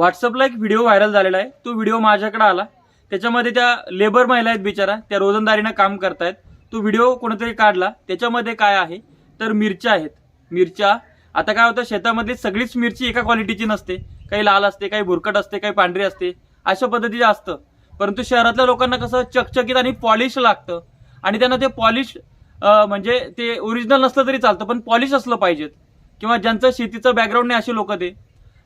व्हॉट्सअपला एक video viral झालेला आहे. तो व्हिडिओ माझ्याकडे आला. त्याच्यामध्ये त्या लेबर महिला आहेत बिचारा. त्या रोजंदारीनं काम करतायत. तो व्हिडिओ कोणीतरी काढला. त्याच्यामध्ये काय आहे? तर मिरच्या आहेत. मिरच्या. आता काय होतं? शेतामधली सगळीच मिरची एका क्वालिटीची नसते. काही लाल असते काही भुरकट असते काही पांढरी असते. अशा पद्धतीचं असतं परंतु शहरातल्या लोकांना कसं? चकचकीत आणि पॉलिश लागतं. आणि त्यांना ते पॉलिश म्हणजे ते ओरिजिनल नसलं तरी चालतं पण पॉलिश असलं पाहिजेत. किंवा ज्यांचं शेतीचं बॅकग्राऊंड नाही असे लोक ते.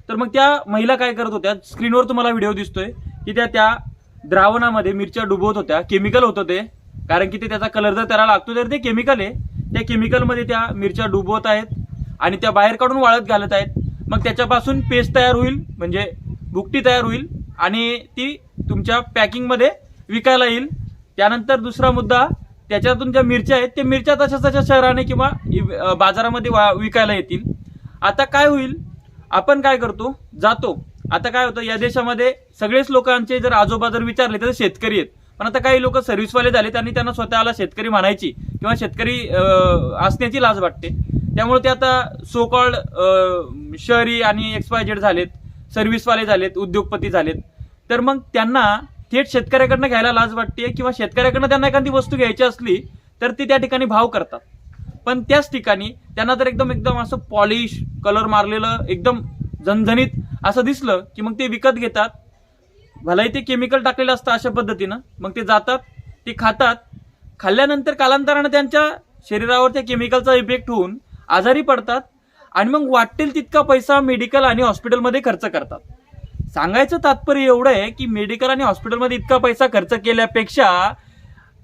तर मग त्या महिला काय करत होत्या? स्क्रीनवर तुम्हाला व्हिडिओ दिसतोय की त्या त्या द्रावणामध्ये मिरच्या डुबवत होत्या. केमिकल होतं ते. कारण की ते त्याचा कलर जर त्याला लागतो तर ते केमिकल आहे. त्या केमिकलमध्ये त्या मिरच्या डुबवत आहेत आणि त्या बाहेर काढून वाळत घालत आहेत. मग त्याच्यापासून पेस्ट तयार होईल म्हणजे भुकटी तयार होईल आणि ती तुमच्या पॅकिंगमध्ये विकायला येईल. त्यानंतर दुसरा मुद्दा त्याच्यातून ज्या मिरच्या आहेत त्या मिरच्या तशा तशा शहराने किंवा बाजारामध्ये वा- विकायला येतील. आता काय होईल? आपण काय करतो? जातो. आता काय होतं या देशामध्ये सगळेच लोकांचे जर आजोबा जर विचारले तर शेतकरी आहेत. पण आता काही लोक सर्व्हिसवाले झाले आणि त्यांना स्वतःला शेतकरी म्हणायची किंवा शेतकरी असण्याची लाज वाटते. त्यामुळे ते आता सोकॉल्ड शहरी आणि एक्सपायजेड झालेत सर्व्हिसवाले झालेत उद्योगपती झालेत. तर मग त्यांना थेट शेतकऱ्याकडनं घ्यायला लाज वाटते किंवा शेतकऱ्याकडनं त्यांना एखादी वस्तू घ्यायची असली तर ते त्या ठिकाणी भाव करतात. पण त्याच ठिकाणी त्यांना तर एकदम एकदम असं पॉलिश कलर मारलेलं एकदम झणझणीत असं दिसलं की मग ते विकत घेतात. भलाही ते केमिकल टाकलेलं असतं अशा पद्धतीनं मग ते जातात ते खातात. खाल्ल्यानंतर कालांतरानं त्यांच्या शरीरावर त्या केमिकलचा इफेक्ट होऊन आजारी पडतात आणि मग वाटेल तितका पैसा मेडिकल आणि हॉस्पिटलमध्ये खर्च करतात. सांगायचं तात्पर्य एवढं आहे की मेडिकल आणि हॉस्पिटलमध्ये इतका पैसा खर्च केल्यापेक्षा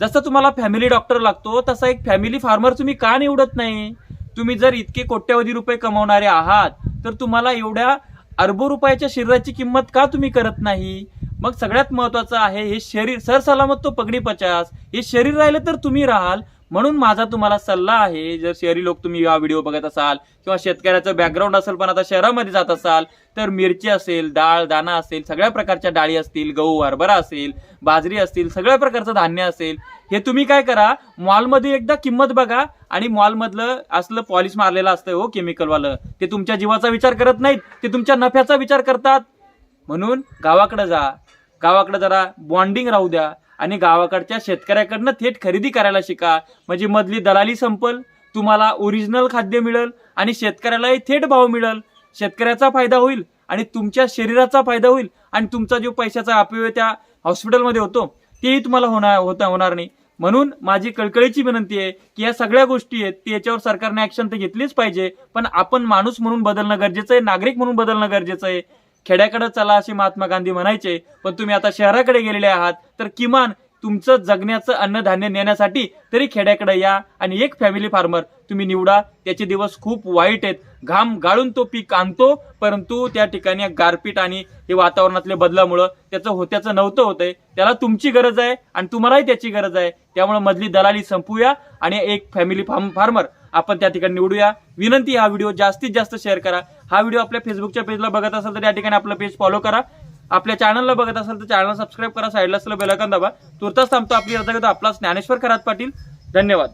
जसं तुम्हाला फॅमिली डॉक्टर लागतो तसा एक फॅमिली फार्मर तुम्ही का निवडत नाही? तुम्ही जर इतके कोट्यवधी रुपये कमवणारे आहात तर तुम्हाला एवढ्या अरबो रुपयाच्या शरीराची किंमत का तुम्ही करत नाही? मग सगळ्यात महत्वाचं आहे हे शरीर सरसलामत तो पगडी पचास हे शरीर राहिलं तर तुम्ही राहाल. म्हणून माझा तुम्हाला सल्ला आहे जर शहरी लोक तुम्ही हा व्हिडिओ बघत असाल किंवा शेतकऱ्याचं बॅकग्राऊंड असेल पण आता शहरामध्ये जात असाल तर मिरची असेल डाळ दाणा असेल सगळ्या प्रकारच्या डाळी असतील गहू हरभरा असेल बाजरी असतील सगळ्या प्रकारचं धान्य असेल हे तुम्ही काय करा मॉलमध्ये एकदा किंमत बघा आणि मॉलमधलं असलं पॉलिश मारलेलं असतं हो केमिकलवालं ते तुमच्या जीवाचा विचार करत नाहीत ते तुमच्या नफ्याचा विचार करतात. म्हणून गावाकडे जा गावाकडे जरा बॉन्डिंग राहू द्या आणि गावाकडच्या शेतकऱ्याकडनं थेट खरेदी करायला शिका. म्हणजे मधली दलाली संपल तुम्हाला ओरिजिनल खाद्य मिळेल आणि शेतकऱ्यालाही थेट भाव मिळेल. शेतकऱ्याचा फायदा होईल आणि तुमच्या शरीराचा फायदा होईल आणि तुमचा जो पैशाचा अपव्यय त्या हॉस्पिटलमध्ये होतो तेही तुम्हाला होणार होता होणार नाही. म्हणून माझी कळकळीची विनंती आहे की या सगळ्या गोष्टी आहेत ते याच्यावर सरकारने ॲक्शन तर घेतलीच पाहिजे पण आपण माणूस म्हणून बदलणं गरजेचं आहे नागरिक म्हणून बदलणं गरजेचं आहे. खेड्याकडे चला असे महात्मा गांधी म्हणायचे पण तुम्ही आता शहराकडे गेलेले आहात तर किमान तुमचं जगण्याचं अन्नधान्य नेण्यासाठी तरी खेड्याकडे या आणि एक फॅमिली फार्मर तुम्ही निवडा. त्याचे दिवस खूप वाईट आहेत. घाम गाळून तो पीक आणतो परंतु त्या ठिकाणी गारपीट आणि हे वातावरणातल्या बदलामुळं त्याचं होत्याचं नव्हतं होतंय. त्याला तुमची गरज आहे आणि तुम्हालाही त्याची गरज आहे. त्यामुळे मधली दलाली संपूया आणि एक फॅमिली फार्म फार्मर आपण त्या ठिकाणी निवडूया. विनंती हा व्हिडिओ जास्तीत जास्त शेअर करा. हा व्हिडिओ आपल्या फेसबुकच्या पेजला बघत असाल तर या ठिकाणी आपलं पेज फॉलो करा. आपल्या चॅनलला बघत असाल तर चॅनल सबस्क्राईब करा. साईडला असलं बेलायकन दाबा. तुर्तास थांबतो. आपली रजा घेतो आपला ज्ञानेश्वर खरात पाटील. धन्यवाद.